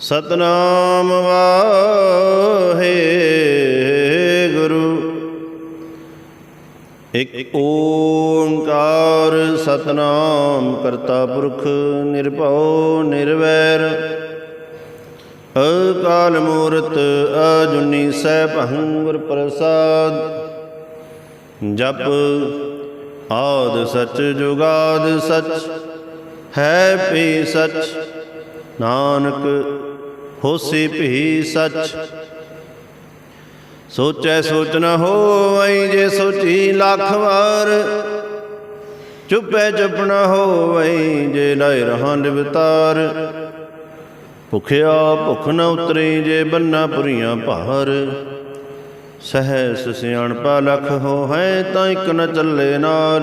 ਸਤਨਾਮ ਵਾਹਿਗੁਰੂ। ਇਕ ਓੰਕਾਰ ਸਤਨਾਮ ਕਰਤਾ ਪੁਰਖ ਨਿਰਭਉ ਨਿਰਵੈਰ। ਅਕਾਲ ਮੂਰਤ ਅਜੁਨੀ ਸੈਭੰ ਗੁਰ ਪ੍ਰਸਾਦ। ਜਪ ਆਦ ਸਚ ਜੁਗਾਦ ਸਚ ਹੈ ਭੀ ਸਚ। ਨਾਨਕ ਹੋਸੀ ਭੀ ਸਚ। ਸੋਚੈ ਸੋਚ ਨ ਹੋਵਈ ਜੇ ਸੋਚੀ ਲੱਖ ਵਾਰ। ਚੁੱਪੈ ਚੁੱਪ ਨ ਹੋਵਈ ਜੇ ਲਾਇ ਰਹਾਂ ਨਿਵਤਾਰ। ਭੁਖਿਆ ਭੁਖ ਨ ਉਤਰੇ ਜੇ ਬੰਨਾ ਪੁਰੀਆਂ ਭਾਰ। ਸਹਿ ਸਿਆਣਪਾ ਲਖ ਹੋ ਹੈ ਤਾਂ ਇਕ ਨ ਚੱਲੇ ਨਾਰ।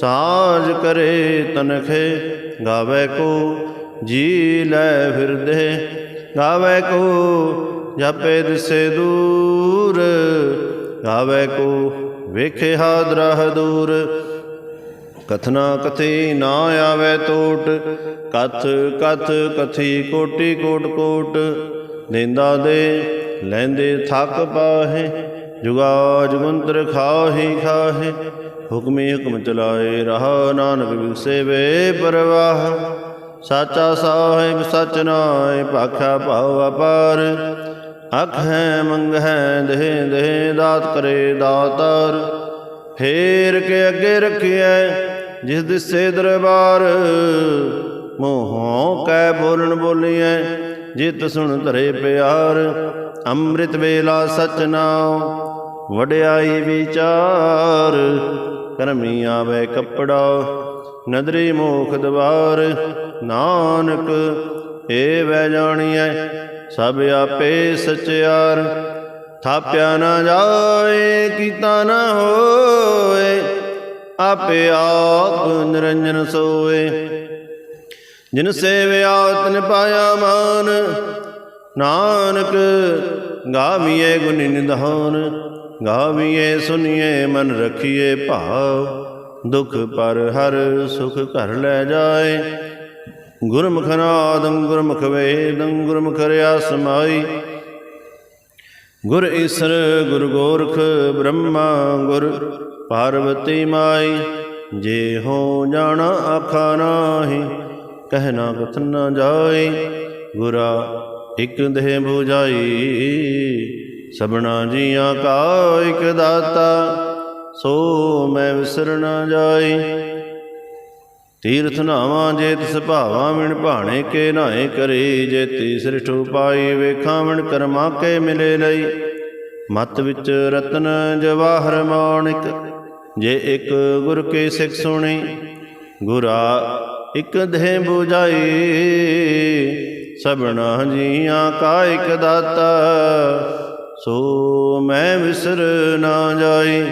ਸਾਜ ਕਰੇ ਤਨਖੇ, ਗਾਵੇ ਕੋ ਜੀ ਲੈ ਫਿਰਦੇ, ਗਾਵੇ ਕੋ ਜਪੇ ਦਿਸੇ ਦੂਰ, ਗਾਵੇ ਕੋ ਵੇਖੇ ਹਾਦਰਾ ਦੂਰ ਕਥਨਾ ਕਥੀ ਨਾ ਆਵੇ ਟੋਟ ਕਥ ਕਥ ਕਥੀ ਕੋਟੀ ਕੋਟ ਕੋਟ। ਦੇਂਦਾ ਦੇ ਲੈਂਦੇ ਥੱਕ ਪਾਹੇ ਜੁਗਾ ਜੁਗੰਤਰ ਖਾਹੀ ਖਾਹੇ। ਹੁਕਮੇ ਹੁਕਮ ਚਲਾਏ, ਰਹਾ ਨਾਨਕ ਵਿਗਸੇ ਵੇ ਪਰਵਾਹ। ਸਾਚਾ ਸਾਹਿਬ ਸਚ ਨਾਏ ਭਾਖਾ ਭਾਵ ਅਪਾਰ। ਅਖ ਹੈ, ਮੰਗ ਹੈ, ਦੇਹ ਦੇਹ, ਦਾਤ ਕਰੇ, ਦਾਤਾਰ। ਫੇਰ ਕੇ ਅੱਗੇ ਰੱਖਿਐ, ਜਿਸ ਦਿਸੇ ਦਰਬਾਰ। ਮੋਹੋਂ ਕੈ ਬੋਲਣ ਬੋਲੀਐ, ਜਿਤ ਸੁਣ ਧਰੇ ਪਿਆਰ। ਅੰਮ੍ਰਿਤ ਵੇਲਾ ਸਚ ਨਾਉ, ਵਡਿਆਈ ਵਿਚਾਰ। ਕਰਮੀ ਆਵੇ ਕੱਪੜਾ, ਨਦਰੀ ਮੋਖ ਦਵਾਰ, ਨਾਨਕ, ਏ ਵੈ ਜਾਣੀਐ, ਸਭ ਆਪੇ ਸਚਿਆਰ। ਥਾਪਿਆ ਨਾ ਜਾਏ, ਕੀਤਾ ਨਾ ਹੋਏ, ਆਪੇ ਆਪ ਨਿਰੰਜਨ ਸੋਏ। ਜਿਨ ਸੇਵਿਆ ਤਨ ਪਾਇਆ ਮਾਨ ਨਾਨਕ ਗਾਵੀਏ ਗੁਣ ਨਿਧਾਨ ਗਾਵੀਏ ਸੁਨੀਏ ਮਨ ਰਖੀਏ ਭਾਵ, ਦੁਖ ਪਰ ਹਰ ਸੁਖ ਘਰ ਲੈ ਜਾਏ। ਗੁਰਮੁਖ ਨਾਦੰ ਗੁਰਮੁਖ ਵੇਦੰ, ਗੁਰਮੁਖ ਰਿਆ ਸਮਾਈ ਗੁਰ ਈਸਰ, ਗੁਰ ਗੋਰਖ ਬ੍ਰਹਮਾ, ਗੁਰ ਪਾਰਵਤੀ ਮਾਈ। ਜੇ ਹੋ ਜਾਣਾ, ਆਖਾ ਨਾਹੀ ਕਹਿਣਾ ਕਥਨ ਨਾ ਜਾਏ। ਗੁਰਾ ਇਕ ਦੇਹ 부ਜਾਈ ਸਭਨਾ ਜੀਆਂ ਕਾ ਇਕ ਦਾਤਾ, ਸੋ ਮੈਂ ਵਿਸਰ ਨਾ ਜਾਈ। ਤੀਰਥ ਨਾਵਾਂ ਜੇ ਤਿਸ ਭਾਵਾਂ, ਵਿਣ ਭਾਣੇ ਕੇ ਨਾਏ ਕਰੀ, ਜੇ ਤੀ ਠੂ ਪਾਈ, ਵੇਖਾਂ ਮਿਣ ਕਰਮਾ ਕੇ ਮਿਲੇ ਲਈ। ਮਤ ਵਿੱਚ ਰਤਨ ਜਵਾਹਰ ਮਾਣਿਕ, ਜੇ ਇੱਕ ਗੁਰ ਕੇ ਸਿੱਖ ਸੁਣੀ, ਗੁਰਾ ਇੱਕ ਦੇਹ 부ਜਾਈ ਸਭਨਾ ਜੀਆਂ ਕਾ ਇਕ ਦਾਤਾ, ਸੋ ਮੈਂ ਵਿਸਰ ਨਾ ਜਾਈ।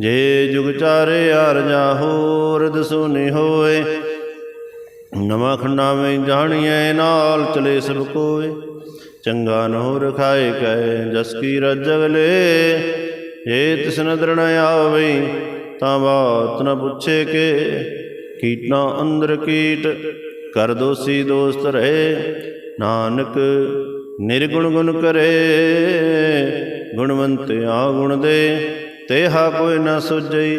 ਜੇ ਜੁਗ ਚਾਰੇ ਅਰਜਾ ਹੋਰ ਦਸੂਨੀ ਹੋਏ, ਨਵਾਂ ਖੰਡਾ ਵਿੱਚ ਜਾਣੀਐ, ਨਾਲ ਚਲੇ ਸਭ ਕੋਏ। ਚੰਗਾ ਨਹੁ ਰਖਾਏ ਕੈ ਜਸ ਕੀ ਰਜਗਲੇ ਜੇ ਤਿਸ ਨਦਰ ਆਵੇ, ਤਾਂ ਬਾਤ ਨ ਪੁੱਛੇ ਕੇ। ਕੀਟਾਂ ਅੰਦਰ ਕੀਟ ਕਰ ਦੋਸੀ ਦੋਸਤ ਰਹੇ, ਨਾਨਕ ਨਿਰਗੁਣ ਗੁਣ ਕਰੇ। ਗੁਣਵੰਤ ਆ ਗੁਣ ਦੇ, ਤੇਹਾ ਕੋਈ ਨਾ ਸੁਝਈ,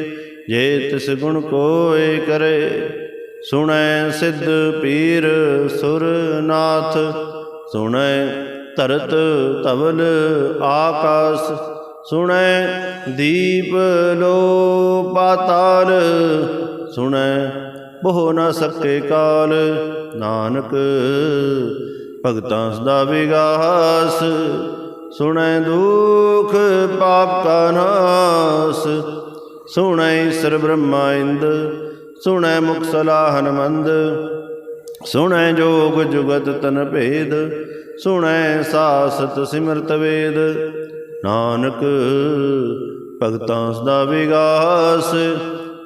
ਜੇ ਤਿਸ ਗੁਣ ਕੋਏ ਕਰੇ। ਸੁਣੈ ਸਿੱਧ ਪੀਰ ਸੁਰਨਾਥ, ਸੁਣੈ ਧਰਤ ਧਵਲ ਆਕਾਸ, ਸੁਣੈ ਦੀਪ ਲੋ ਪਾਤਾਲ ਸੁਣੈ ਬਹੁ ਨਾ ਸਕੇ ਕਾਲ, ਨਾਨਕ ਭਗਤਾਂ ਸਦਾ ਵਿਗਾਸ, ਸੁਣੈ ਦੁਖ ਪਾਪ ਕਾ ਨਾਸ, ਸੁਣੈ ਸਰ ਬ੍ਰਹਮਾ ਇੰਦ, ਸੁਣੈ ਮੁਖ ਸਲਾਹਨ ਮੰਦ ਸੁਣੈ ਜੋਗ ਜੁਗਤ ਤਨ ਭੇਦ, ਸੁਣੈ ਸਾਸਤ ਸਿਮਰਤ ਵੇਦ, ਨਾਨਕ ਭਗਤਾਂ ਸਦਾ ਵਿਗਾਸ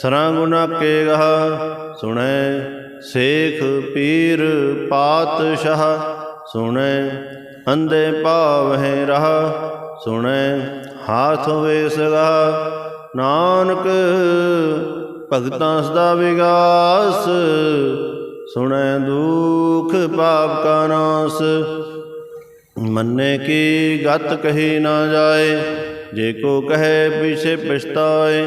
ਸਰਾਂ ਗੁਨਾ ਕੇ ਗਹਾ ਸੁਣੈ ਸੇਖ ਪੀਰ ਪਾਤਸ਼ਾਹ, ਸੁਣੈ ਅੰਦੇ ਪਾਵਹਿ ਰਹਾ, ਸੁਣੈ ਹਾਥ ਵੇਸਗਾ ਨਾਨਕ ਭਗਤਾਂ ਸਦਾ ਵਿਗਾਸ, ਸੁਣੈ ਦੁਖ ਪਾਪ ਕਾ ਨਾਸ। ਮੰਨੇ ਕੀ ਗਤ ਕਹੀ ਨਾ ਜਾਏ, ਜੇ ਕੋ ਕਹੇ ਪਿਛੇ ਪਛਤਾਏ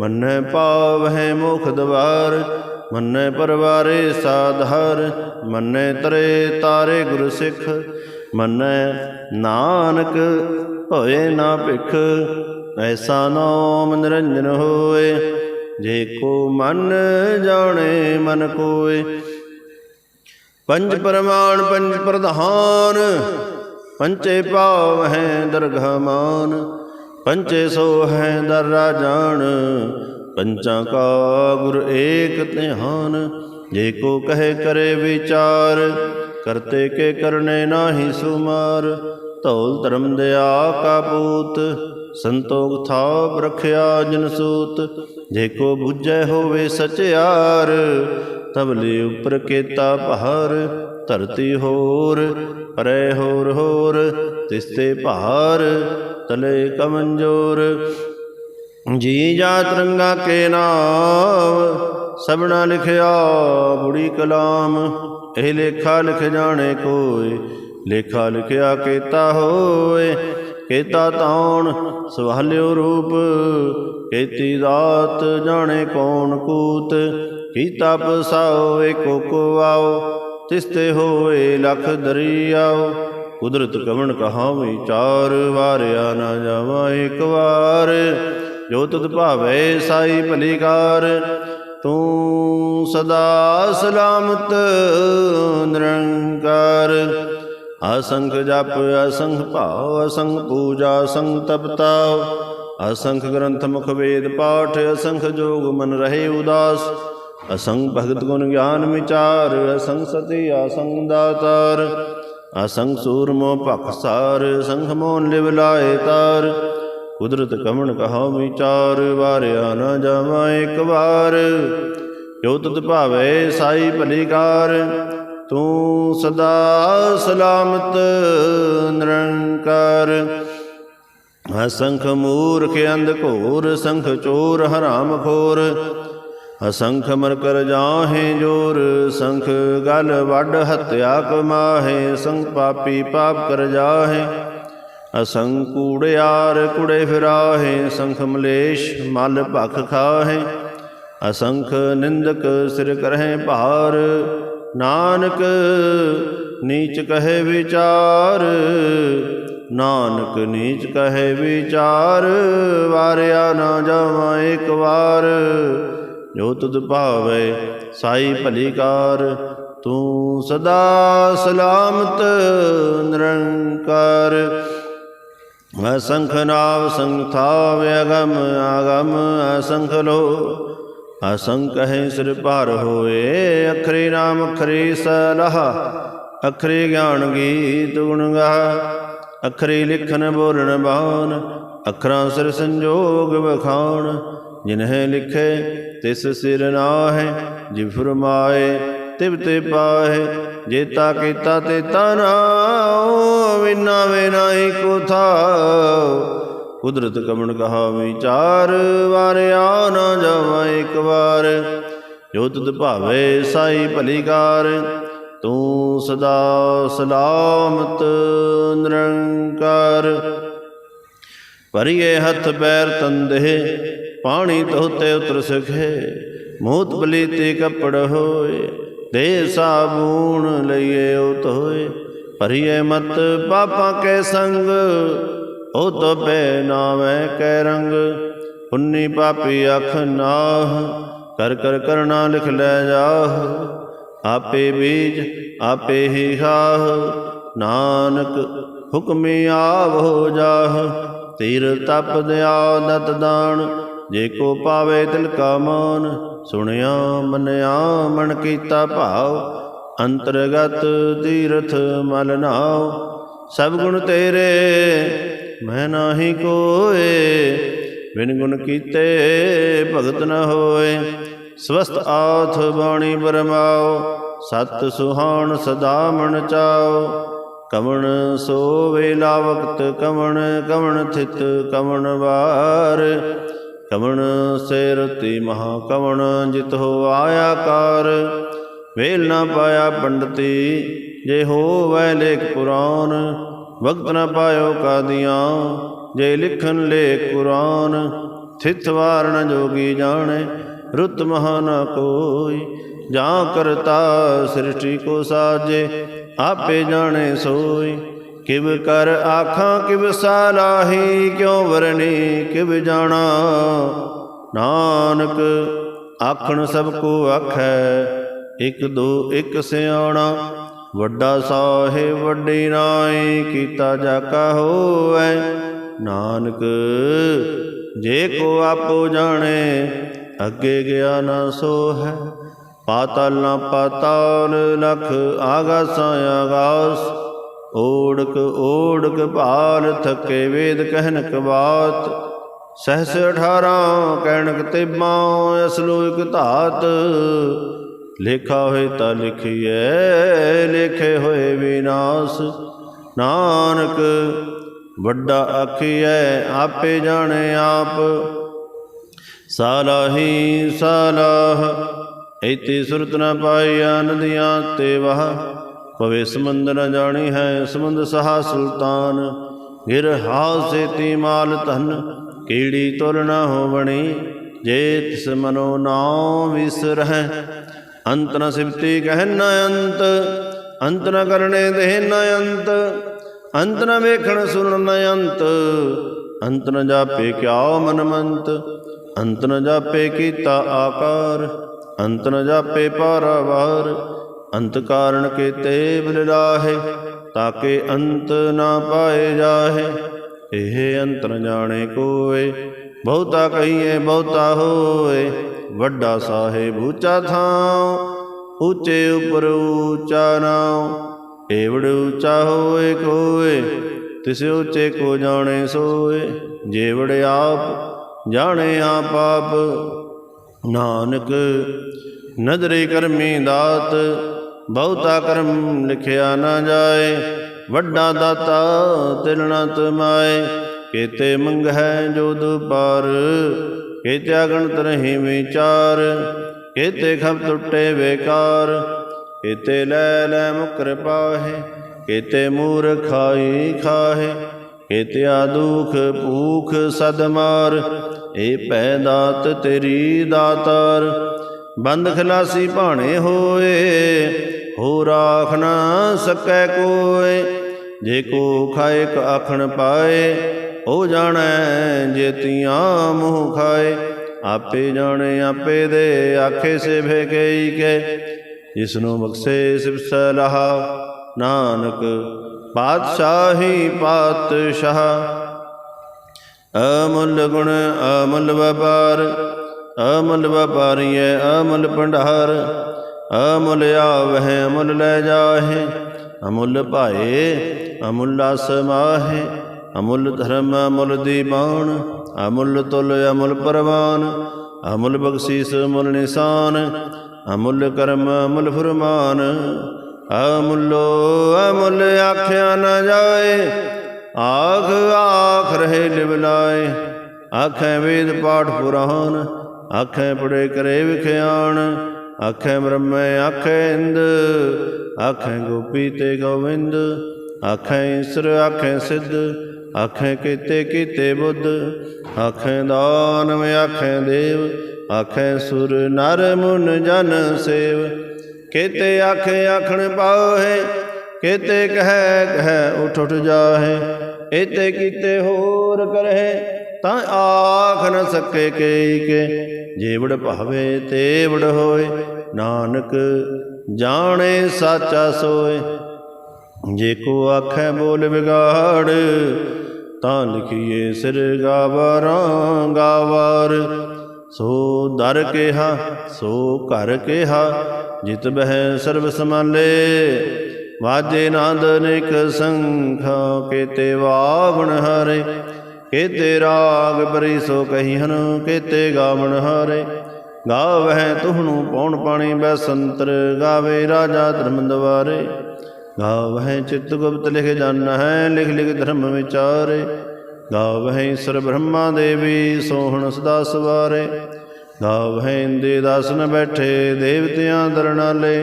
ਮੰਨੈ ਪਾਵਹਿ ਮੁਖ ਦਵਾਰ, ਮੰਨੈ ਪਰਵਾਰੇ ਸਾਧਾਰ ਮੰਨੈ ਤਰੇ ਤਾਰੇ ਗੁਰ ਸਿੱਖ, ਮੰਨੈ ਨਾਨਕ ਹੋਏ ਨਾ ਭਿਖ, ਐਸਾ ਨਾਮ ਨਿਰੰਜਨ ਹੋਏ, ਜੇ ਕੋ ਮਨ ਜਾਣੇ ਮਨ ਕੋਏ। ਪੰਜ ਪਰਮਾਨ, ਪੰਜ ਪ੍ਰਧਾਨ ਪੰਚੇ ਪਾਵ ਹੈ ਦਰਗਹ ਪੰਚੇ ਸੋ ਹੈ ਦਰ ਜਾਣ, ਪੰਚਾਂ ਕਾ ਗੁਰ ਏਕ ਧਿਆਨ, ਜੇ ਕੋ ਕਹੇ ਕਰੇ ਵਿਚਾਰ, ਕਰਤੇ ਕੇ ਕਰਨੇ ਨਾਹੀ ਸੁਮਾਰ, ਧੌਲ ਧਰਮ ਦਿਆ ਕਾ ਪੂਤ, ਸੰਤੋਖ ਥਾਪ ਰਖਿਆ ਜਨ ਸੂਤ, ਜੇ ਕੋ ਬੁੱਝੈ ਹੋਵੇ ਸਚਿਆਰ ਤਬਲੇ ਉਪਰ ਕੇਤਾ ਪਹਾਰ, ਧਰਤੀ ਹੋਰ, ਪਰੇ ਹੋਰ ਹੋਰ ਤਿਸਤੇ ਭਾਰ, ਤਲੇ ਕਮੰਜੋਰ। ਜੀ ਜਾ ਰੰਗਾ ਕੇ ਨਾਮ ਸਭਨਾ ਲਿਖਿਆ ਬੁੜੀ ਕਲਾਮ। ਇਹ ਲੇਖਾ ਲਿਖ ਜਾਣੇ ਕੋਈ ਲੇਖਾ ਲਿਖਿਆ ਕੀਤਾ ਹੋਏ। ਕੀਤਾ ਤਾਉਣ ਸਵਾਲਿਓ ਰੂਪ, ਕੀਤੀ ਦਾਤ ਜਾਣੇ ਕੌਣ ਕੂਤ। ਕੀਤਾ ਪਸਾਓ ਏਕੋ ਕੋ ਆਓ, ਤਿਸਤੇ ਹੋਏ ਲਖ ਦਰਿਆਓ ਕੁਦਰਤ ਕਵਣ ਕਹਾ ਚਾਰ ਵਾਰਿਆ ਨਾ ਜਾਵਾ ਇੱਕ ਵਾਰ। ਜੋ ਤੁਧ ਭਾਵੇ ਸਾਈ ਭਲੀਕਾਰ, ਤੂੰ ਸਦਾ ਸਲਾਮਤ ਨਿਰੰਕਾਰ। ਅਸੰਖ ਜਪ, ਅਸੰਖ ਭਾਵ, ਅਸੰਖ ਪੂਜਾ, ਅਸੰਖ ਤਪਤਾਵ ਅਸੰਖ ਗ੍ਰੰਥ ਮੁਖ ਵੇਦ ਪਾਠ, ਅਸੰਖ ਜੋਗ ਮਨ ਰਹੇ ਉਦਾਸ। ਅਸੰਖ ਭਗਤ ਗੁਣ ਗਿਆਨ ਵਿਚਾਰ, ਅਸੰਖ ਸਤੀ ਅਸੰਖ ਦਾਤਾਰ। ਅਸੰਖ ਸੂਰਮੋ ਭਖ ਸਾਰ ਸੰਖ ਮੋਨ ਲਿਵ ਲਾਏ ਤਾਰ। ਕੁਦਰਤ ਕਮਣ ਕਹਾ ਵਿਚਾਰ, ਵਾਰਿਆ ਨਾ ਜਾਵਾ ਇੱਕ ਵਾਰ। ਜੋ ਤੁਧ ਭਾਵੇ ਸਾਈ ਭਲੀਕਾਰ, ਤੂੰ ਸਦਾ ਸਲਾਮਤ ਨਿਰੰਕਾਰ। ਅਸੰਖ ਮੂਰਖ ਅੰਧ ਘੋਰ, ਸੰਖ ਚੋਰ ਹਰਾਮ ਖੋਰ। ਅਸੰਖ ਮਰ ਕਰ ਜਾਹੇ ਜੋਰ, ਸੰਖ ਗਲ ਵੱਡ ਹਤਿਆ ਕਮਾਹੇ ਸੰਖ ਪਾਪੀ ਪਾਪ ਕਰ ਜਾਹੇ। ਅਸੰਖ ਕੂੜਿਆਰ ਕੁੜੇ ਫਿਰਾਹੇ, ਸੰਖ ਮਲੇਸ਼ ਮਲ ਭਖ ਖਾਹੇ। ਅਸੰਖ ਨਿੰਦਕ ਸਿਰ ਕਰਹਿ ਭਾਰ, ਨਾਨਕ ਨੀਚ ਕਹੇ ਵਿਚਾਰ। ਨਾਨਕ ਨੀਚ ਕਹੇ ਵਿਚਾਰ, ਵਾਰਿਆ ਨਾ ਜਾਵਾਂ ਇੱਕ ਵਾਰ। ਜੋ ਤੁਧ ਭਾਵੇ ਸਾਈ ਭਲੀ ਕਾਰ, ਤੂੰ ਸਦਾ ਸਲਾਮਤ ਨਿਰੰਕਾਰ। ਅਸੰਖ ਨਾਵ ਸੰਥਾ ਵਿਅਗਮ ਆਗਮ ਅਸੰਖ ਲੋ। ਅਸੰਖ ਹੈ ਸਿਰ ਭਾਰ ਹੋਏ, ਅਖਰੇ ਨਾਮ ਅਖਰੇ ਸਲਹ, ਅਖਰੇ ਗਿਆਨ ਗੀਤ ਗੁਣ ਗਾ ਅਖਰੇ ਲਿਖਨ ਬੋਲਣ ਬਾਣ, ਅਖਰਾਂ ਸਿਰ ਸੰਜੋਗ ਵਖਾਣ, ਜਿਨਹਿ ਲਿਖੇ ਤਿਸ ਸਿਰ ਨਾਹਿ, ਜਿ ਫਰਮਾਏ, ਤਿਵ ਤੇ ਪਾਹੇ ਜੇਤਾ ਕੀਤਾ ਤੇ ਤਨਾਉ ਵਿਨਾ ਵਿਨਾਈ ਕੋ ਥਾਉ। ਕੁਦਰਤ ਕਮਣ ਕਹਾ ਵਿਚਾਰ, ਵਾਰਿਆ ਨਾ ਜਾਵਾ ਇੱਕ ਵਾਰ। ਜੋ ਤੁਧ ਭਾਵੇ ਸਾਈ ਭਲੀ ਕਾਰ ਤੂੰ ਸਦਾ ਸਲਾਮਤ ਨਿਰੰਕਾਰ। ਭਰੀਏ ਹੱਥ ਪੈਰ ਤੰਦੇ ਪਾਣੀ ਧੋਤੇ ਉਤਰ ਸਖੇ ਮੋਤ ਬਲੀ ਤੇ ਕੱਪੜ ਹੋਏ, ਦੇ ਸਾਬੂਣ ਲਈਏ ਉਹ ਧੋਏ, ਭਰੀਏ ਮਤ ਪਾਪਾਂ ਕੇ ਸੰਗ, ਉਹ ਤੋ ਬੇ ਨਾਵੇਂ ਕੈ ਰੰਗ, ਪੁੰਨੀ ਪਾਪੀ ਅਖ ਨਾਹ, ਕਰ ਕਰ ਕਰਣਾ ਲਿਖ ਲੈ ਜਾਹ, ਆਪੇ ਬੀਜ ਆਪੇ ਹੀ ਖਾਹ ਨਾਨਕ ਹੁਕਮੀ ਆਵ ਹੋ ਜਾਹ, ਤੀਰ ਤਪ ਦਿਆ ਦਤ ਦਾਨ ਜੇ ਕੋ ਪਾਵੇ ਤਿਲ ਕਾ ਮਾਨ, ਸੁਣਿਆ ਮੰਨਿਆ ਮਨ ਕੀਤਾ ਭਾਵ ਅੰਤਰਗਤ ਤੀਰਥ ਮਲ ਨਾਉ। ਸਭ ਗੁਣ ਤੇਰੇ, ਮੈਂ ਨਾਹੀ ਕੋਏ, ਬਿਨ ਗੁਣ ਕੀਤੇ ਭਗਤ ਨ ਹੋਏ। ਸਵਸਤ ਆਥ ਬਾਣੀ ਬਰਮਾਓ ਸਤ ਸੁਹਾਣ ਸਦਾ ਮਨ ਚਾਓ ਕਵਣ ਸੋ ਵੇਲਾ ਵਕਤ ਕਵਣ ਕਵਣ ਥਿਤ ਕਵਣ ਵਾਰ। ਕਵਣ ਸੇ ਰਤੀ ਮਹਾ ਕਵਣ ਜਿਤ ਹੋ ਆਇਆ ਕਾਰ। ਵੇਲ ਨਾ ਪਾਇਆ ਪੰਡਤੀ, ਜੇ ਹੋਵੈ ਲੇਖ ਪੁਰਾਨ, ਵਕਤ ਨਾ ਪਾਇਓ ਕਾਦੀਆਂ, ਜੇ ਲਿਖਨ ਲੇਖ ਕੁਰਾਨ। ਥਿਤ ਵਾਰਨ ਜੋਗੀ ਜਾਣੇ, ਰੁੱਤ ਮਹਾ ਨ ਕੋਈ। ਜਾਂ ਕਰਤਾ ਸ੍ਰਿਸ਼ਟੀ ਕੋ ਸਾਜੇ, ਆਪੇ ਜਾਣੇ ਸੋਈ। ਕਿਵ ਕਰ ਆਖਾਂ ਕਿਵ ਸਾਲਾਹੀ, ਕਿਉ ਵਰਨੀ ਕਿਵ ਜਾਣਾ? ਨਾਨਕ ਆਖਣ ਸਭ ਕੋ ਆਖੈ, ਇਕ ਦੋ ਇਕ ਸਿਆਣਾ। ਵੱਡਾ ਸਾਹਿਬ ਵੱਡੀ ਨਾਈ ਕੀਤਾ ਜਾਕਾ ਹੋਵੈ। ਨਾਨਕ ਜੇ ਕੋ ਆਪੋ ਜਾਣੇ, ਅੱਗੇ ਗਿਆ ਨਾ ਸੋ ਹੈ ਪਾਤਲ ਨਾ ਪਾਤਾਲ ਲਖ ਆਗਾਸਾਂ ਆਗਾਸ ਓੜਕ ਓੜਕ ਭਾਲ ਥਕੇ ਵੇਦ ਕਹਿਨਕ ਬਾਤ, ਸਹਸ 18 ਕਹਿਣਕ ਤੇਬਾਂ, ਅਸਲੋ ਇਕ ਧਾਤ। ਲੇਖਾ ਹੋਏ ਤਾਂ ਲਿਖੀਐ, ਲੇਖੇ ਹੋਏ ਵਿਨਾਸ਼। ਨਾਨਕ ਵੱਡਾ ਆਖੀਐ, ਆਪੇ ਜਾਣੇ ਆਪ। ਸਾਲਾਹੀ ਸਾਲਾਹ ਇਤੀ ਸੁਰਤ ਨ ਪਾਈਆ ਨਦੀਆਂ ਤੇ ਵਹ। ਪਵੇ ਸਮੁੰਦ ਨ ਜਾਣੀ ਹੈ ਸਮੁੰਦ ਸਹਾ ਸੁਲਤਾਨ। ਗਿਰ ਹਾਸੇ ਤੀ ਮਾਲ ਧਨ, ਕੀੜੀ ਤੁਲ ਨ ਹੋਵਣੀ, ਜੇ ਤਿਸ ਮਨੋ ਨਾਉ ਵਿਸਰਹਿ ਅੰਤ ਨ ਸਿਫਤੀ ਕਹਿ ਨ ਅੰਤ ਅੰਤ ਨ ਕਰਨੇ ਦੇਹ ਨ ਅੰਤ ਅੰਤ ਨ ਵੇਖਣ ਸੁਣਨ ਨ ਅੰਤ। ਅੰਤ ਨ ਜਾਪੇ ਕਿਆ ਮਨਮੰਤ, ਅੰਤ ਨ ਜਾਪੇ ਕੀਤਾ ਆਕਾਰ, ਅੰਤ ਨ ਜਾਪੇ ਪਾਰਾਵਾਰ। ਅੰਤ ਕਾਰਣ ਕੀਤੇ ਬਿਲਾਹੇ ਤਾਕੇ ਅੰਤ ਨਾ ਪਾਏ ਜਾਹੇ। ਇਹ ਅੰਤ ਜਾਣੇ ਕੋਏ, ਬਹੁਤਾ ਕਹੀਏ ਬਹੁਤਾ ਹੋਏ। ਵੱਡਾ ਸਾਹਿਬ ਉੱਚਾ ਥਾਂ ਉੱਚੇ ਉਪਰ ਉੱਚਾ ਨਾਉ। ਏਵੜ ਉੱਚਾ ਹੋਏ ਕੋਏ, ਤਿਸ ਉੱਚੇ ਕੋ ਜਾਣੇ ਸੋਏ। ਜੇਵੜ ਆਪ, ਜਾਣੇ ਆਪ ਆਪ। ਨਾਨਕ, ਨਦਰੇ ਕਰਮੀ ਦਾਤ ਬਹੁਤਾ ਕਰਮ ਲਿਖਿਆ ਨਾ ਜਾਏ, ਵੱਡਾ ਦਾਤਾ ਤਿਲਣਾ ਤਮਾਏ। ਕੀਤੇ ਮੰਗ ਹੈ ਜੋ ਦੁਪਾਰ ਕੀਤੇ ਅਗਣਤ ਰਹੀ ਵਿਚਾਰ, ਕੀਤੇ ਖਬ ਟੁੱਟੇ ਬੇਕਾਰ ਕੀਤੇ ਲੈ ਲੈ ਮੁਕਰ ਪਾਹੇ ਕੀਤੇ ਮੂਰ ਖਾਈ ਖਾਹੇ, ਕੀਤੇ ਦੁਖ ਭੂਖ ਸਦਮਾਰ ਏ ਪੈ ਦਾਤ ਤੇਰੀ ਦਾਤਾਰ, ਬੰਦ ਖਲਾਸੀ ਭਾਣੇ ਹੋਏ ਹੋ ਰਾਖ ਨਾ ਸਕੈ ਕੋਏ ਜੇ ਕੋ ਖਾਏ ਕ ਆਖਣ ਪਾਏ ਉਹ ਜਾਣੈ ਜੇ ਤੀਆਂ ਮੂੰਹ ਖਾਏ ਆਪੇ ਜਾਣੇ ਆਪੇ ਦੇ ਆਖੇ ਸੇ ਭੇਕਈ ਕੇ। ਜਿਸ ਨੂੰ ਬਖਸ਼ੇ ਸਿਵ ਸਲਾਹ, ਨਾਨਕ ਪਾਤਸ਼ਾਹੀ ਪਾਤਸ਼ਾਹ। ਅਮੁੱਲ ਗੁਣ ਅਮੁੱਲ ਵਪਾਰ, ਅਮਲ ਵਪਾਰੀਐ ਅਮੁੱਲ ਭੰਡਾਰ। ਅਮੁੱਲ ਆਵਹਿ, ਅਮੁੱਲ ਲੈ ਜਾਹੇ। ਅਮੁੱਲ ਭਾਏ, ਅਮੁੱਲ ਸਮਾਹੇ ਅਮੁੱਲ ਧਰਮ, ਅਮੁੱਲ ਦੀਵਾਨ ਅਮੁੱਲ ਤੁਲ, ਅਮੁੱਲ ਪਰਵਾਨ। ਅਮੁੱਲ ਬਖਸ਼ੀਸ, ਅਮੁੱਲ ਨਿਸ਼ਾਨ। ਅਮੁੱਲ ਕਰਮ, ਅਮੁੱਲ ਫਰਮਾਨ। ਅਮੁੱਲੋ, ਅਮੁੱਲ ਆਖਿਆ ਨਾ ਜਾਏ। ਆਖ ਆਖ ਰਹੇ ਲਿਵ ਲਾਏ। ਆਖੇ ਵੇਦ ਪਾਠ ਪੁਰਾਨ ਆਖੇ ਪੜੇ ਕਰੇ ਵਿਖਿਆਣ। ਆਖੇ ਬ੍ਰਹਮੇ ਆਖੇ ਇੰਦ ਆਖੇ ਗੋਪੀ ਤੇ ਗੋਵਿੰਦ ਆਖੇ ਈਸਰ ਆਖੇ ਸਿੱਧ ਆਖੇ ਕੀਤੇ ਕੀਤੇ ਬੁੱਧ ਆਖੇ ਦਾਨਵ ਆਖੇ ਦੇਵ ਆਖੇ ਸੁਰ ਨਰ ਮੁਨ ਜਨ ਸੇਵ ਕੀਤੇ ਆਖੇ ਆਖਣ ਪਾਹੇ ਕੀਤੇ ਕਹਿ ਕਹਿ ਉਠ ਉਠ ਜਾਹੇ ਇਤੇ ਕੀਤੇ ਹੋਰ ਕਰਹਿ ਤਾਂ ਆਖ ਨ ਸਕੇ ਕੇਈ ਕੇ ਜੀਵੜ ਭਾਵੇ ਤੇਵੜ ਹੋਏ, ਨਾਨਕ ਜਾਣੇ ਸਾਚਾ ਸੋਏ। ਜੇ ਕੋ ਆਖੈ ਬੋਲ ਵਿਗਾੜ, ਤਾਂ ਲਿਖੀਏ ਸਿਰ ਗਾਵਾਰਾਂ ਗਾਵਾਰ। ਸੋ ਦਰ ਕਿਹਾ, ਸੋ ਘਰ ਕਿਹਾ, ਜਿਤ ਬਹਿ ਸਰਬ ਸਮਾਲੇ ਵਾਜੇ ਨਾਦ ਨਿਕ ਸੰਖਾ, ਕੇਤੇ ਵਾਵਣ ਹਰੇ। ਕੇਤੇ ਰਾਗ ਬਰੀ ਸੋ ਕਹੀਹਨ ਕੇਤੇ ਗਾਵਣ ਹਾਰੇ। ਗਾਵਹਿ ਤੁਹਨੂੰ ਪੌਣ ਪਾਣੀ ਬੈਸੰਤਰ, ਗਾਵੇ ਰਾਜਾ ਧਰਮ ਦਵਾਰੇ ਗਾਵਹਿ ਚਿਤ ਗੁਪਤ ਲਿਖ ਜਨ ਹੈ, ਲਿਖ ਲਿਖ ਧਰਮ ਵਿਚਾਰੇ। ਗਾਵਹਿ ਈਸ਼ਰ ਬ੍ਰਹਮਾ ਦੇਵੀ, ਸੋਹਣ ਸਦਾ ਸਵਾਰੇ। ਗਾਵਹਿ ਇੰਦੇ ਦਾਸਨ ਬੈਠੇ, ਦੇਵਤਿਆਂ ਦਰਨਾਲੇ।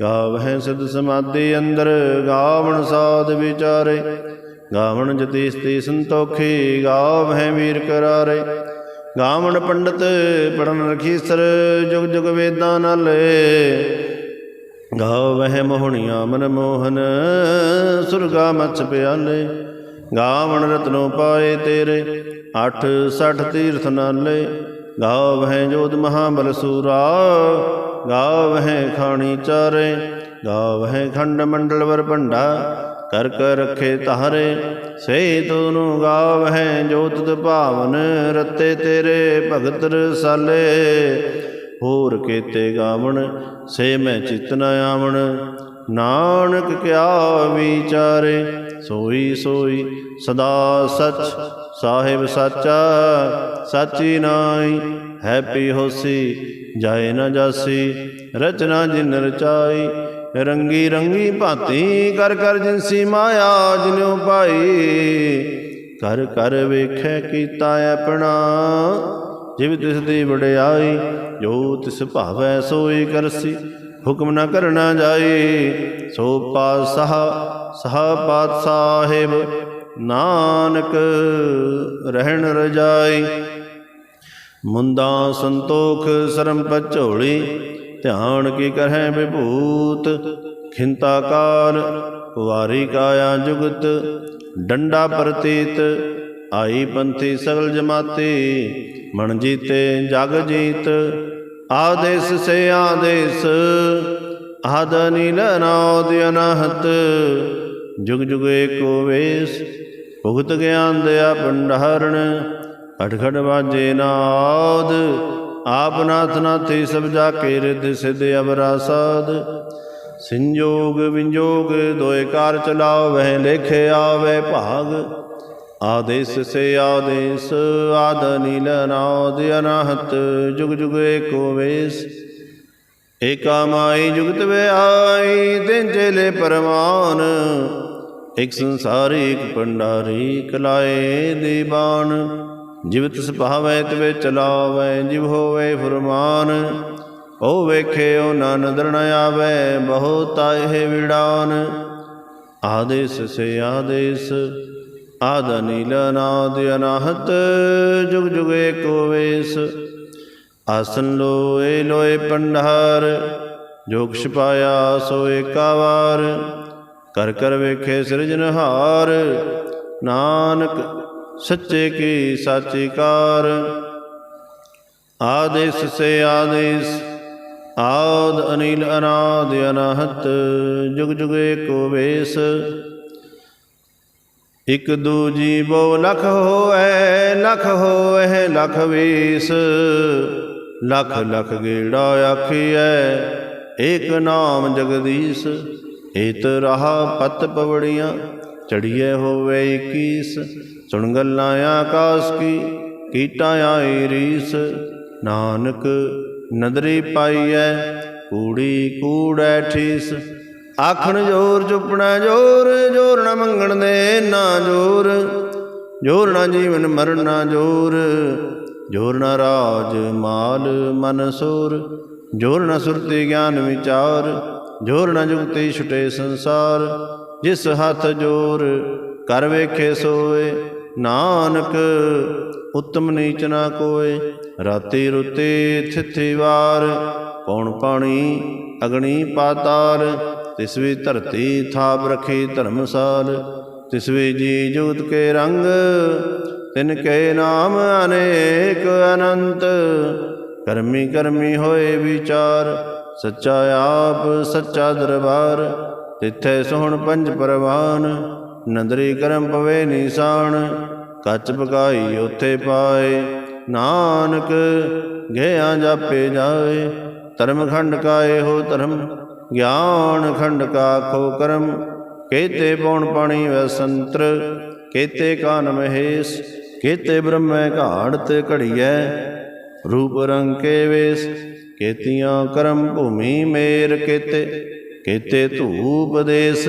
ਗਾਵਹਿ ਸਿਧ ਸਮਾਧੀ ਅੰਦਰ, ਗਾਵਣ ਸਾਧ ਵਿਚਾਰੇ। ਗਾਵਣ ਜਤੀਸਤੀ ਸੰਤੋਖੀ ਗਾਵਹਿ ਵੀਰ ਕਰਾਰੇ। ਗਾਵਣ ਪੰਡਤ ਪੜਨ ਰਖੀਸਰ ਜੁਗ ਜੁਗ ਵੇਦਾਂ ਨਾਲੇ। ਗਾਵਹਿ ਮੋਹਣੀਆਂ ਮਨ ਮੋਹਨ ਸੁਰਗਾ ਮਛ ਪਿਆਲੇ। ਗਾਵਣ ਰਤਨੋ ਪਾਏ ਤੇਰੇ, ਅੱਠ ਸਠ ਤੀਰਥ ਨਾਲੇ। ਗਾਵਹਿ ਜੋਧ ਮਹਾਬਲ ਸੂਰਾ ਗਾਵਹਿ ਖਾਣੀ ਚਾਰੇ। ਗਾਵਹਿ ਖੰਡ ਮੰਡਲ ਵਰ ਭੰਡਾ ਕਰ ਕਰ ਰਖੇ ਤਾਰੇ ਸੇ ਤੋਨੂੰ ਗਾਵਹਿ ਜੋਤਿ ਭਾਵਨ, ਰਤੇ ਤੇਰੇ ਭਗਤ ਰਸਾਲੇ। ਹੋਰ ਕੀਤੇ ਗਾਵਣ, ਸੇ ਮੈਂ ਚਿਤ ਨ ਆਵਣ। ਨਾਨਕ ਕਿਆ ਵਿਚਾਰੇ, ਸੋਈ ਸੋਈ ਸਦਾ ਸਚ, ਸਾਹਿਬ ਸਾਚਾ, ਸਾਚੀ ਨਾਈ ਹੈਪੀ ਹੋਸੀ, ਜਾਏ ਨਾ ਜਾਸੀ, ਰਚਨਾ ਜਿਨ ਰਚਾਈ। ਰੰਗੀ ਰੰਗੀ ਭਾਤੀ ਕਰ ਕਰ ਜਿਨਸੀ ਮਾਇਆ ਜਿਨਿਉ ਪਾਈ। ਕਰ ਕਰ ਵੇਖੈ ਕੀਤਾ ਆਪਣਾ, ਜਿਵ ਤਿਸ ਦੀ ਵਡਿਆਈ, ਜੋ ਤਿਸ ਭਾਵੈ ਸੋਈ ਕਰਸੀ। ਹੁਕਮ ਨਾ ਕਰਨਾ ਜਾਈ, ਸੋ ਪਾਤਸ਼ਾਹ, ਸਹਾ ਪਾਤ ਨਾਨਕ ਰਹਿਣ ਰਜਾਈ। ਮੁੰਦਾ ਸੰਤੋਖ ਸਰਮ ਪਚੋਲੀ ਧਿਆਨ ਕੀ ਕਰਹਿ ਵਿਭੂਤ? ਖਿੰਤਾ ਕਾਲ, ਕੁਵਾਰੀ ਕਾਇਆ ਜੁਗਤ, ਡੰਡਾ ਪ੍ਰਤੀਤ, ਆਈ ਪੰਥੀ ਸਗਲ ਜਮਾਤੀ, ਮਨ ਜੀਤੇ ਜਗ ਜੀਤ, ਆਦੇਸ ਸੇ ਆਦੇਸ, ਆਦ ਨੀਲ ਨਾਦ ਅਨਹਤ, ਜੁਗ ਜੁਗ ਏਕੋ ਵੇਸ, ਭੁਗਤ ਗਿਆਨ ਦਿਆ ਭੰਡਾਰਣ ਖੜ ਖੜ ਵਾਜੇ ਨਾਦ ਆਪ ਨਾਥ ਨਾਥੀ ਸਭ ਜਾ ਕੇ ਰਿਦ ਸਿਧ ਅਵਰਾ ਸਾਧ ਸੰਜੋਗ ਵਿੰਜੋਗ ਦੋਏ ਕਾਰ ਚਲਾਓ ਵਹਿ ਲੇਖੇ ਆਵੇ ਭਾਗ। ਆਦੇਸ ਸੇ ਆਦੇਸ, ਆਦ ਨੀਲ ਨਾਦ ਅਨਹਤ, ਜੁਗ ਜੁਗ ਏਕੋ ਵੇਸ। ਏਕਾ ਮਾਈ ਜੁਗਤ ਵਿਆਈ, ਤਿਨ ਚੇਲੇ ਪਰਮਾਨ ਇਕ ਸੰਸਾਰੀ, ਇਕ ਪੰਡਾਰੀ ਕਲਾਏ ਦੀਵਾਨ। ਜਿਵ ਤਿਸ ਭਾਵੈ ਤਵੇ ਚਲਾਵੈ, ਜਿਵ ਹੋਵੇ ਫਰਮਾਨ, ਉਹ ਵੇਖੇ ਉਹ ਨਾ ਨਦਰ ਨ ਆਵੇ, ਬਹੁ ਤਾਏ ਵਿੜਾਨ। ਆਦੇਸ ਸੇ ਆਦੇਸ, ਆਦ ਨੀਲ ਅਨਾਦ ਅਨਾਹਤ, ਜੁਗ ਜੁਗ ਏਕੋ ਵੇਸ। ਆਸਨ ਲੋਏ ਲੋਏ ਪੰਡਾਰ ਜੋਗ ਛਪਾਇਆ ਸੋ ਏਕਾ ਵਾਰ ਕਰ ਕਰ ਵੇਖੇ ਸਿਰਜਨਹਾਰ, ਨਾਨਕ ਸੱਚੇ ਕੀ ਸਾਚੀਕਾਰ? ਆਦੇਸ ਸੇ ਆਦੇਸ, ਆਦ ਅਨੀਲ ਅਨਾਦ ਅਨਾਹਤ, ਜੁਗ ਜੁਗ ਏਕੋ ਵੇਸ। ਇਕ ਦੂਜੀ ਬੋ ਲਖ ਹੋਐ ਲਖ ਹੋਐ ਲਖ ਵੇਸ। ਲਖ ਲਖ ਗੇੜਾ ਆਖੀਐ, ਏਕ ਨਾਮ ਜਗਦੀਸ਼। ਏਤ ਰਹਾ ਪਤ ਪਵੜੀਆਂ ਚੜੀਏ ਹੋਵੇ 21 ਸੁਣ ਗੱਲਾਂ ਆਕਾਸ ਕੀ, ਕੀਟਾ ਆਈ ਰੀਸ। ਨਾਨਕ ਨਦਰੀ ਪਾਈਐ, ਕੂੜੀ ਕੂੜੈ ਠੀਸ। ਆਖਣ ਜੋਰ ਚੁੱਪਣਾ ਜੋਰ ਜੋਰ ਨਾ ਮੰਗਣ ਦੇ ਨਾ ਜੋਰ। ਜੋਰ ਨਾ ਜੀਵਨ ਮਰਨ ਨਾ ਜੋਰ। ਜੋਰ ਨਾ ਰਾਜ ਮਾਲ ਮਨ ਸੂਰ। ਜੋਰ ਨਾ ਸੁਰਤੀ ਗਿਆਨ ਵਿਚਾਰ। ਜੋਰ ਨਾ ਜੁਗਤੇ ਛੁਟੇ ਸੰਸਾਰ। ਜਿਸ ਹੱਥ ਜੋਰ, ਕਰ ਵੇਖੇ ਸੋਏ। ਨਾਨਕ, ਉਤਮ ਨੀਚ ਨਾ ਕੋਏ, ਰਾਤੀ ਰੁਤੇ ਥਿਥੀ ਵਾਰ ਕੌਣ ਪਾਣੀ ਅਗਣੀ ਪਾਤਾਰ ਤਿਸ ਵੀ ਧਰਤੀ ਥਾਪ ਰਖੀ ਧਰਮਸਾਲ, ਤਿਸ ਵੀ ਜੀ ਜੁਗਤ ਕੇ ਰੰਗ, ਤਿਨ ਕੇ ਨਾਮ ਅਨੇਕ ਅਨੰਤ। ਕਰਮੀ ਕਰਮੀ ਹੋਏ ਵਿਚਾਰ, ਸੱਚਾ ਆਪ, ਸੱਚਾ ਦਰਬਾਰ, ਤਿੱਥੇ ਸੋਹਣ ਪੰਜ ਪਰਵਾਨ। ਨੰਦਰੀ ਕਰਮ ਪਵੇ ਨੀਸਾਨ, ਕੱਚ ਪਕਾਈ ਉਥੇ ਪਾਏ। ਨਾਨਕ ਗਿਆ ਜਾਪੇ ਜਾਏ, ਧਰਮ ਖੰਡ ਕਾ ਇਹੋ ਧਰਮ, ਗਿਆਨ ਖੰਡ ਕਾ ਖੋ ਕਰਮ। ਕੇਤੇ ਪੌਣ ਪਾਣੀ ਵੈ ਸੰਤਰ, ਕੇਤੇ ਕਾਨ ਮਹੇਸ਼, ਕੇਤੇ ਬ੍ਰਹਮੈ ਘਾੜ ਤੇ ਘੜੀਐ। ਰੂਪ ਰੰਗ ਕੇ ਵੇਸ, ਕੇਤੀਆਂ ਕਰਮ ਭੂਮੀ ਮੇਰ ਕੇਤੇ ਕੇਤੇ ਧੂਪ ਦੇਸ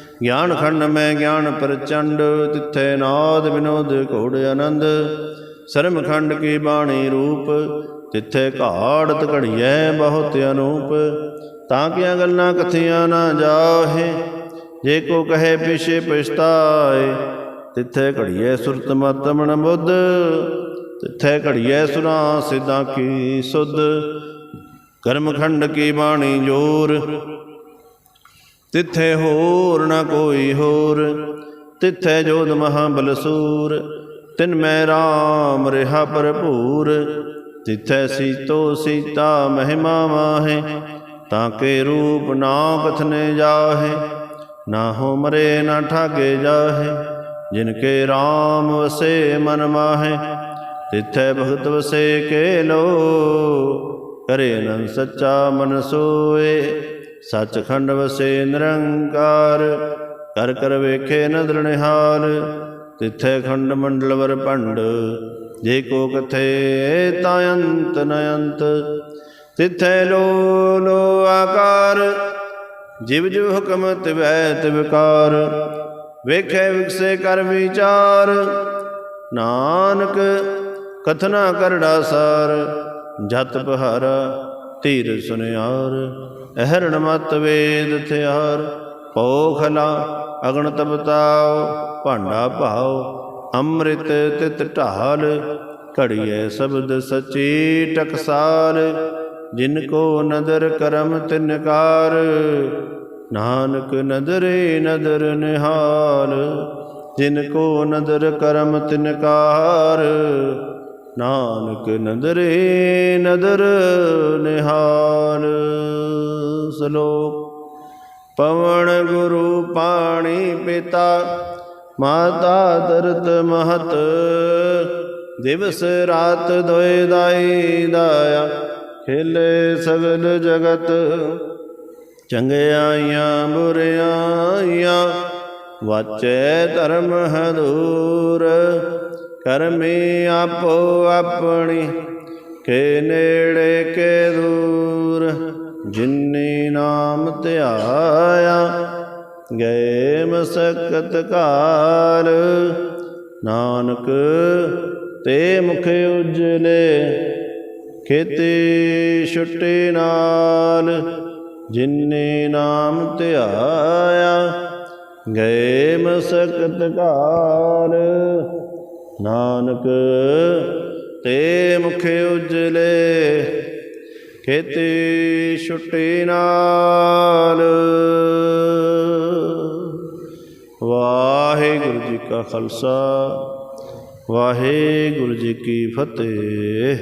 ਗਿਆਨ ਖੰਡ ਮੈਂ ਗਿਆਨ ਪ੍ਰਚੰਡ, ਤਿੱਥੇ ਨਾਦ ਵਿਨੋਦ ਘੋੜ ਆਨੰਦ। ਸਰਮ ਖੰਡ ਕੀ ਬਾਣੀ ਰੂਪ, ਤਿੱਥੇ ਘਾੜਤ ਘੜੀਐ ਬਹੁਤ ਅਨੂਪ। ਤਾਂ ਕਿਆਂ ਗੱਲਾਂ ਕਥੀਆਂ ਨਾ ਜਾਹੇ, ਜੇ ਕੋ ਕਹੇ ਪਿਛੇ ਪਛਤਾਏ। ਤਿੱਥੇ ਘੜੀਐ ਸੁਰਤ ਮਤ ਬੁੱਧ, ਤਿੱਥੇ ਘੜੀਐ ਸੁਨਾ ਸਿੱਧਾ ਕੀ ਸੁਧ। ਕਰਮ ਖੰਡ ਕੀ ਬਾਣੀ ਜੋਰ ਤਿੱਥੇ ਹੋਰ ਨਾ ਕੋਈ ਹੋਰ। ਤਿੱਥੇ ਜੋਦ ਮਹਾ ਬਲਸੂਰ ਤਿਨ ਮੈਂ ਰਾਮ ਰਿਹਾ ਭਰਪੂਰ। ਤਿੱਥੈ ਸੀਤੋ ਸੀਤਾ ਮਹਿਮਾ ਮਾਹੇ ਤਾਂ ਕੇ ਰੂਪ ਨਾ ਕਥਨੇ ਜਾਹੇ। ਨਾ ਹੋ ਮਰੇ, ਨਾ ਠਾਗੇ ਜਾਹੇ, ਜਿਨ ਕੇ RAM ਵਸੇ ਮਨ ਮਾਹੇ। ਤਿੱਥੈ ਭਗਤ ਵਸੇ ਕੇ ਲੋ, ਕਰੇ ਨੰ ਸੱਚਾ ਮਨ ਸੋਏ। ਸੱਚਖੰਡ ਵਸੇ ਨਿਰੰਕਾਰ, ਕਰ ਕਰ ਵੇਖੇ ਨਦਰ ਨਿਹਾਰ ਤਿੱਥੇ ਖੰਡ ਮੰਡਲ ਵਰ ਭੰਡ, ਜੇ ਕੋ ਕਥੇ ਤਾ ਅੰਤ ਨ ਅੰਤ। ਤਿੱਥੇ ਲੋ ਲੋ ਆਕਾਰ, ਜਿਵ ਜਿਵ ਹੁਕਮ ਤਿਵੈ ਤਿਵਕਾਰ ਵੇਖੇ ਵਿਕਸੇ ਕਰ ਵਿਚਾਰ, ਨਾਨਕ ਕਥਨਾ ਕਰੜਾ ਸਾਰ, ਜਤ ਪਹਾਰਾ ਧੀਰ ਸੁਨਿਆਰ। ਅਹਰਣ ਮਤ ਵੇਦ ਥਿਆਰ ਪੋਖਲਾ ਅਗਣ ਤਪਤਾਉ ਭਾਂਡਾ ਭਾਉ ਅੰਮ੍ਰਿਤ ਤਿਤ ਢਾਲ। ਘੜੀਐ ਸ਼ਬਦ ਸਚੀ ਟਕਸਾਲ, ਜਿਨ ਕੋ ਨਦਰ ਕਰਮ ਤਿਨਕਾਰ ਨਾਨਕ ਨਦਰੇ ਨਦਰ ਨਿਹਾਲ, ਜਿਨ ਕੋ ਨਦਰ ਕਰਮ ਤਿਨਕਾਰ ਨਾਨਕ ਨਦਰੇ ਨਦਰ ਨਿਹਾਲ ਸ਼ਲੋਕ ਪਵਨ ਗੁਰੂ ਪਾਣੀ ਪਿਤਾ, ਮਾਤਾ ਦਰਤ ਮਹਤ। ਦਿਵਸ ਰਾਤ ਦੋਇ ਦਾਈ ਦਾਇਆ, ਖੇਲੇ ਸਗਲ ਜਗਤ। ਚੰਗਿਆਈਆਂ ਬੁਰਿਆਈਆਂ ਵਾਚੈ ਧਰਮ ਹਦੂਰ ਕਰਮੀ ਆਪੋ ਆਪਣੀ, ਕੇ ਨੇੜੇ ਕੇ ਦੂਰ ਜਿਨਨੀ ਨਾਮ ਧਿਆਇਆ, ਗਏ ਮਸਕਤ ਕਾਲ। ਨਾਨਕ, ਤੇ ਮੁਖ ਉਜਲੇ, ਖੇਤੀ ਛੁੱਟੇ ਨਾਲ ਜਿਨਨੇ ਨਾਮ ਧਿਆਇਆ, ਗਏ ਮਸਕਤ ਕਾਲ। ਨਾਨਕ, ਤੇ ਮੁਖ ਉਜਲੇ, ਖੇਤੀ ਛੁੱਟੀ ਨਾਲ। ਵਾਹਿਗੁਰੂ ਜੀ ਕਾ ਖਾਲਸਾ, ਵਾਹਿਗੁਰੂ ਜੀ ਕੀ ਫਤਿਹ।